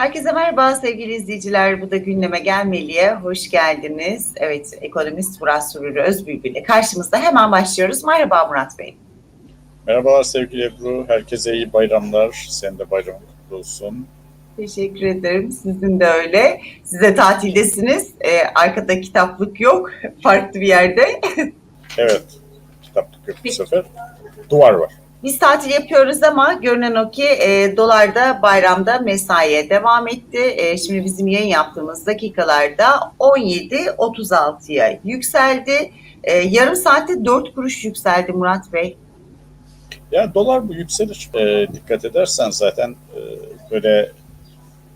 Herkese merhaba sevgili izleyiciler. Bu da gündeme gelmeliye. Hoş geldiniz. Evet, ekonomist Murat Sürür Özbülbül ile karşımızda hemen başlıyoruz. Merhaba Murat Bey. Merhabalar sevgili Ebru. Herkese iyi bayramlar. Senin de bayramın kutlu olsun. Teşekkür ederim. Sizin de öyle. Siz de tatildesiniz. Ee, arkada kitaplık yok. Farklı bir yerde. Evet, kitaplık yok bu sefer. Duvar var. Biz tatil yapıyoruz ama görünen o ki e, dolarda bayramda mesaiye devam etti. E, şimdi bizim yayın yaptığımız dakikalarda 17.36'ya yükseldi. E, yarım saatte 4 kuruş yükseldi Murat Bey. Yani dolar bu yükselir. Ee, dikkat edersen zaten e, böyle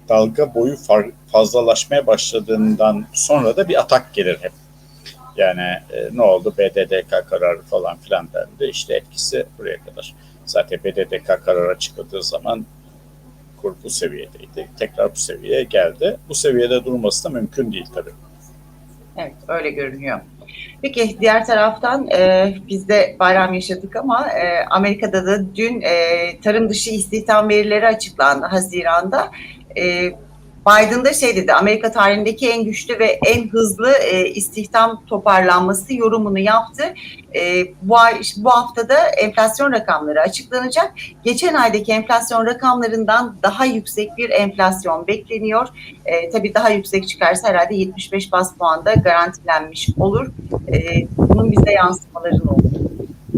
dalga boyu far- fazlalaşmaya başladığından sonra da bir atak gelir hep. Yani e, ne oldu BDDK kararı falan filan dendi. İşte etkisi buraya kadar. Zaten BDDK kararı açıkladığı zaman kur bu seviyedeydi. Tekrar bu seviyeye geldi. Bu seviyede durması da mümkün değil tabii. Evet öyle görünüyor. Peki diğer taraftan e, biz de bayram yaşadık ama e, Amerika'da da dün e, tarım dışı istihdam verileri açıklandı Haziran'da. E, Biden da şey dedi Amerika tarihindeki en güçlü ve en hızlı e, istihdam toparlanması yorumunu yaptı. E, bu, ay, bu haftada enflasyon rakamları açıklanacak. Geçen aydaki enflasyon rakamlarından daha yüksek bir enflasyon bekleniyor. E, tabii daha yüksek çıkarsa herhalde 75 bas puanda garantilenmiş olur. E, bunun bize yansımaları ne olur?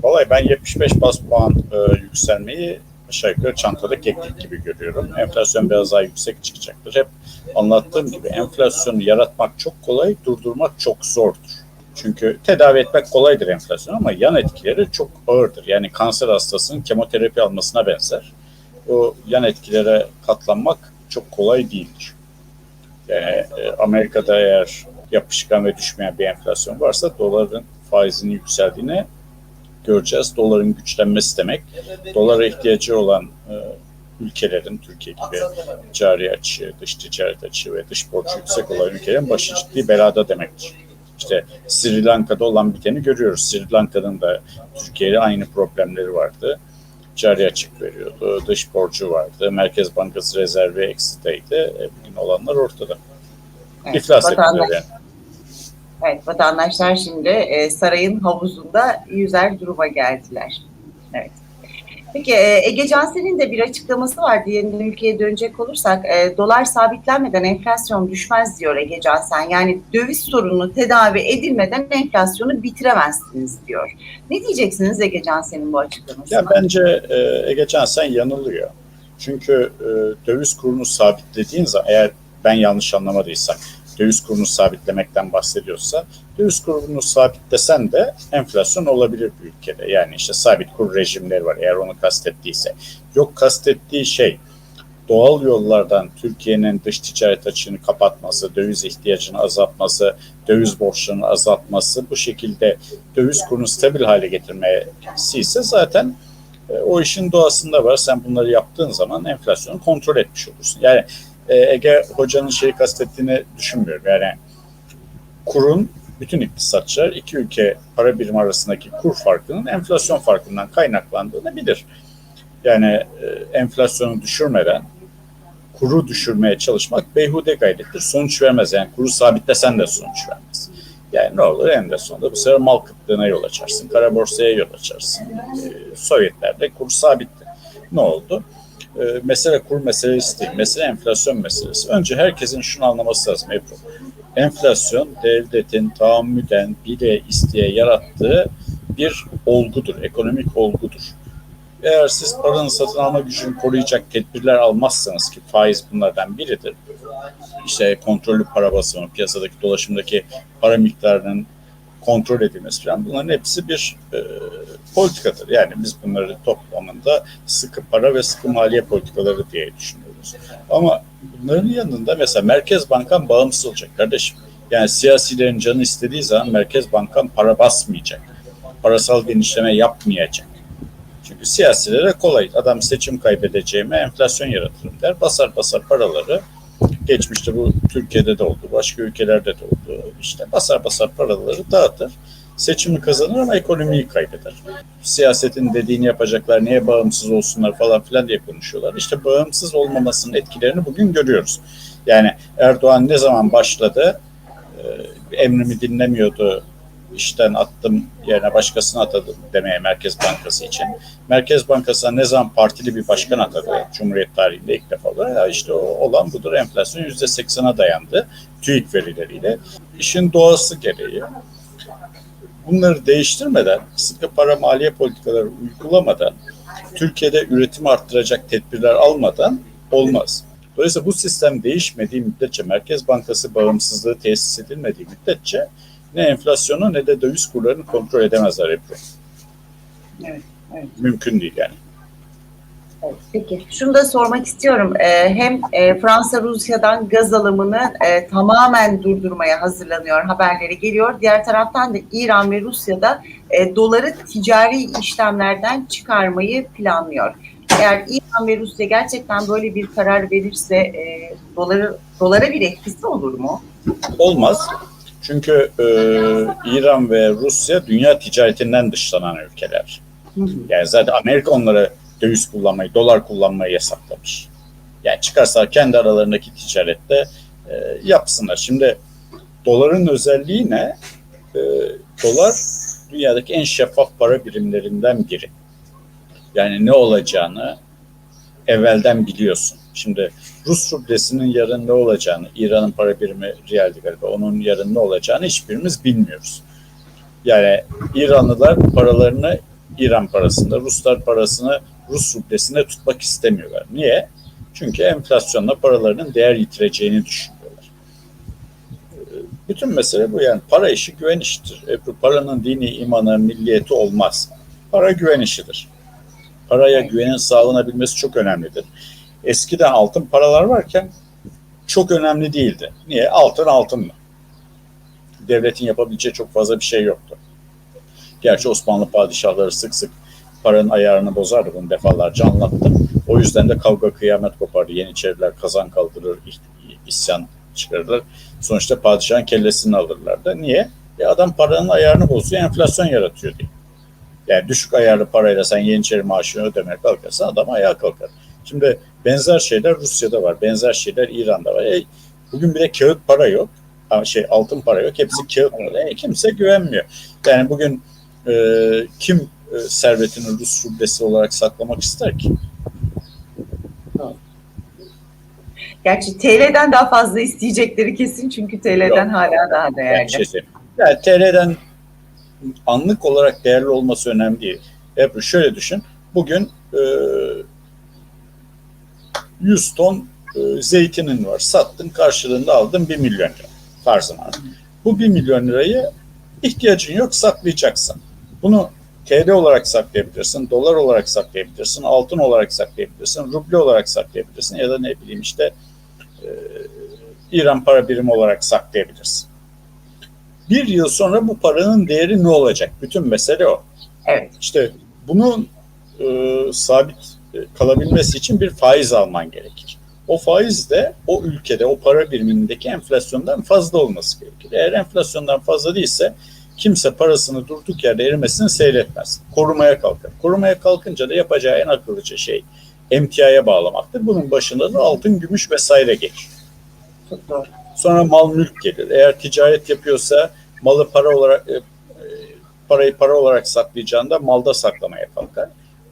Vallahi ben 75 bas puan e, yükselmeyi aşağı yukarı çantada keklik gibi görüyorum. Enflasyon biraz daha yüksek çıkacaktır. Hep anlattığım gibi enflasyonu yaratmak çok kolay, durdurmak çok zordur. Çünkü tedavi etmek kolaydır enflasyon ama yan etkileri çok ağırdır. Yani kanser hastasının kemoterapi almasına benzer. O yan etkilere katlanmak çok kolay değildir. Yani e, Amerika'da eğer yapışkan ve düşmeyen bir enflasyon varsa doların faizinin yükseldiğini göreceğiz. Doların güçlenmesi demek. Dolara ihtiyacı olan e, ülkelerin, Türkiye gibi cari açığı, dış ticaret açığı ve dış borcu yüksek olan ülkelerin başı ciddi belada demektir. İşte Sri Lanka'da olan biteni görüyoruz. Sri Lanka'nın da Türkiye'yle aynı problemleri vardı. Cari açık veriyordu, dış borcu vardı, Merkez Bankası rezervi eksideydi. E, bugün olanlar ortada. Evet, İflas ettiler yani. Evet, vatandaşlar şimdi e, sarayın havuzunda yüzer duruma geldiler. Evet. Peki e, Ege Cansel'in de bir açıklaması vardı. Yeniden ülkeye dönecek olursak e, dolar sabitlenmeden enflasyon düşmez diyor Ege Cansel. Yani döviz sorunu tedavi edilmeden enflasyonu bitiremezsiniz diyor. Ne diyeceksiniz Ege Cansel'in bu açıklamasına? Ya bence e, Ege Cansen yanılıyor. Çünkü e, döviz kurunu sabitlediğin zaman eğer ben yanlış anlamadıysam döviz kurunu sabitlemekten bahsediyorsa döviz kurunu sabitlesen de enflasyon olabilir bir ülkede. Yani işte sabit kur rejimleri var eğer onu kastettiyse. Yok kastettiği şey doğal yollardan Türkiye'nin dış ticaret açığını kapatması, döviz ihtiyacını azaltması, döviz borçlarını azaltması bu şekilde döviz kurunu stabil hale getirmesi ise zaten e, o işin doğasında var. Sen bunları yaptığın zaman enflasyonu kontrol etmiş olursun. Yani e, Ege Hoca'nın şeyi kastettiğini düşünmüyorum. Yani kurun bütün iktisatçılar iki ülke para birimi arasındaki kur farkının enflasyon farkından kaynaklandığını bilir. Yani e, enflasyonu düşürmeden kuru düşürmeye çalışmak beyhude gayrettir. Sonuç vermez. Yani kuru sabitlesen de sonuç vermez. Yani ne olur en de sonunda bu sefer mal kıtlığına yol açarsın. Kara borsaya yol açarsın. E, Sovyetlerde kur sabitti. Ne oldu? E, mesele kur meselesi değil. Mesele enflasyon meselesi. Önce herkesin şunu anlaması lazım Ebru. Enflasyon devletin tahammüden bile isteye yarattığı bir olgudur. Ekonomik olgudur. Eğer siz paranın satın alma gücünü koruyacak tedbirler almazsanız ki faiz bunlardan biridir. İşte kontrollü para basımı, piyasadaki dolaşımdaki para miktarının kontrol edilmesi falan bunların hepsi bir e, politikadır. Yani biz bunları toplamında sıkı para ve sıkı maliye politikaları diye düşünüyoruz. Ama bunların yanında mesela Merkez Bankan bağımsız olacak kardeşim. Yani siyasilerin canı istediği zaman Merkez Bankan para basmayacak. Parasal genişleme yapmayacak. Çünkü siyasilere kolay. Adam seçim kaybedeceğime enflasyon yaratırım der. Basar basar paraları. Geçmişte bu Türkiye'de de oldu. Başka ülkelerde de oldu. İşte basar basar paraları dağıtır. seçimi kazanır ama ekonomiyi kaybeder. Siyasetin dediğini yapacaklar, niye bağımsız olsunlar falan filan diye konuşuyorlar. İşte bağımsız olmamasının etkilerini bugün görüyoruz. Yani Erdoğan ne zaman başladı, e, emrimi dinlemiyordu, işten attım yerine başkasını atadım demeye Merkez Bankası için. Merkez Bankası'na ne zaman partili bir başkan atadı Cumhuriyet tarihinde ilk defa olarak ya işte o olan budur enflasyon %80'a dayandı TÜİK verileriyle. İşin doğası gereği bunları değiştirmeden, sıkı para maliye politikaları uygulamadan, Türkiye'de üretim arttıracak tedbirler almadan olmaz. Dolayısıyla bu sistem değişmediği müddetçe, Merkez Bankası bağımsızlığı tesis edilmediği müddetçe ne enflasyonu ne de döviz kurlarını kontrol edemezler Ebru. Evet, evet. Mümkün değil yani. Evet, Peki, şunu da sormak istiyorum. Ee, hem e, Fransa Rusya'dan gaz alımını e, tamamen durdurmaya hazırlanıyor haberleri geliyor. Diğer taraftan da İran ve Rusya'da e, doları ticari işlemlerden çıkarmayı planlıyor. Eğer İran ve Rusya gerçekten böyle bir karar verirse e, doları dolara bir etkisi olur mu? Olmaz. Çünkü e, İran ve Rusya dünya ticaretinden dışlanan ülkeler. Yani zaten Amerika onlara döviz kullanmayı, dolar kullanmayı yasaklamış. Yani çıkarsa kendi aralarındaki ticarette e, yapsınlar. Şimdi doların özelliği ne? E, dolar dünyadaki en şeffaf para birimlerinden biri. Yani ne olacağını evvelden biliyorsun. Şimdi Rus rublesinin yarın ne olacağını, İran'ın para birimi riyaldi galiba, onun yarın ne olacağını hiçbirimiz bilmiyoruz. Yani İranlılar paralarını İran parasında, Ruslar parasını Rus rublesinde tutmak istemiyorlar. Niye? Çünkü enflasyonla paralarının değer yitireceğini düşünüyorlar. Bütün mesele bu yani para işi güven işidir. Ebru paranın dini, imanı, milliyeti olmaz. Para güven işidir. Paraya güvenin sağlanabilmesi çok önemlidir. Eskiden altın paralar varken çok önemli değildi. Niye? Altın altın mı? Devletin yapabileceği çok fazla bir şey yoktu. Gerçi Osmanlı padişahları sık sık paranın ayarını bozardı bunu defalarca anlattım. O yüzden de kavga kıyamet kopardı. Yeniçeriler kazan kaldırır, isyan çıkarırlar. Sonuçta padişahın kellesini alırlardı. Niye? E adam paranın ayarını bozuyor, enflasyon yaratıyor diye. Yani düşük ayarlı parayla sen Yeniçeri maaşını ödemeye kalkarsan adam ayağa kalkar. Şimdi benzer şeyler Rusya'da var, benzer şeyler İran'da var. E, bugün bir de kağıt para yok, Ha, şey altın para yok, hepsi kağıt para. E, kimse güvenmiyor. Yani bugün e, kim e, servetini Rus rublesi olarak saklamak ister ki? Gerçi TL'den daha fazla isteyecekleri kesin çünkü TL'den Yok. hala daha değerli. şey söyleyeyim. yani TL'den anlık olarak değerli olması önemli değil. Ebru şöyle düşün. Bugün e, 100 ton e, zeytinin var. Sattın karşılığında aldın 1 milyon lira. Farzına. Bu 1 milyon lirayı ihtiyacın yok saklayacaksın. Bunu TL olarak saklayabilirsin, dolar olarak saklayabilirsin, altın olarak saklayabilirsin, ruble olarak saklayabilirsin ya da ne bileyim işte e, İran para birimi olarak saklayabilirsin. Bir yıl sonra bu paranın değeri ne olacak? Bütün mesele o. Evet. İşte bunun e, sabit kalabilmesi için bir faiz alman gerekir. O faiz de o ülkede, o para birimindeki enflasyondan fazla olması gerekir. Eğer enflasyondan fazla değilse kimse parasını durduk yerde erimesini seyretmez. Korumaya kalkar. Korumaya kalkınca da yapacağı en akıllıca şey emtiaya bağlamaktır. Bunun başında da altın, gümüş vesaire gelir. Sonra mal mülk gelir. Eğer ticaret yapıyorsa malı para olarak e, e, parayı para olarak saklayacağında malda saklamaya kalkar.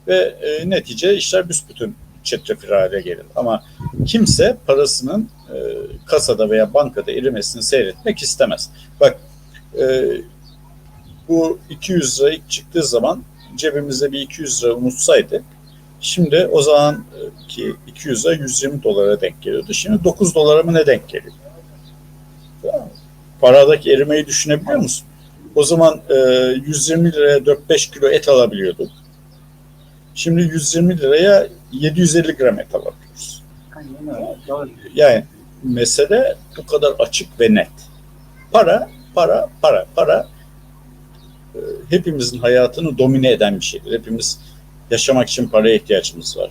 Ve e, netice işler büsbütün çetrefil hale gelir. Ama kimse parasının e, kasada veya bankada erimesini seyretmek istemez. Bak e, bu 200 lira ilk çıktığı zaman cebimizde bir 200 lira unutsaydık şimdi o zaman ki 200 lira 120 dolara denk geliyordu. Şimdi 9 dolara mı ne denk geliyor? Paradaki erimeyi düşünebiliyor musun? O zaman e, 120 liraya 4-5 kilo et alabiliyorduk. Şimdi 120 liraya 750 gram et alabiliyoruz. Yani mesele bu kadar açık ve net. Para, para, para, para e, hepimizin hayatını domine eden bir şeydir. Hepimiz yaşamak için paraya ihtiyacımız var.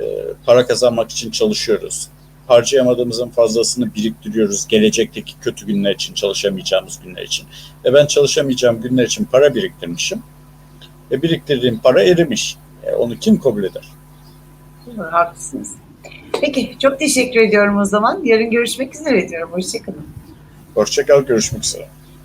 E, para kazanmak için çalışıyoruz. harcayamadığımızın fazlasını biriktiriyoruz gelecekteki kötü günler için, çalışamayacağımız günler için. Ve ben çalışamayacağım günler için para biriktirmişim. Ve biriktirdiğim para erimiş. E, onu kim kabul eder? Haklısınız. Peki çok teşekkür ediyorum o zaman. Yarın görüşmek üzere diyorum. Hoşçakalın. Hoşçakal, görüşmek üzere.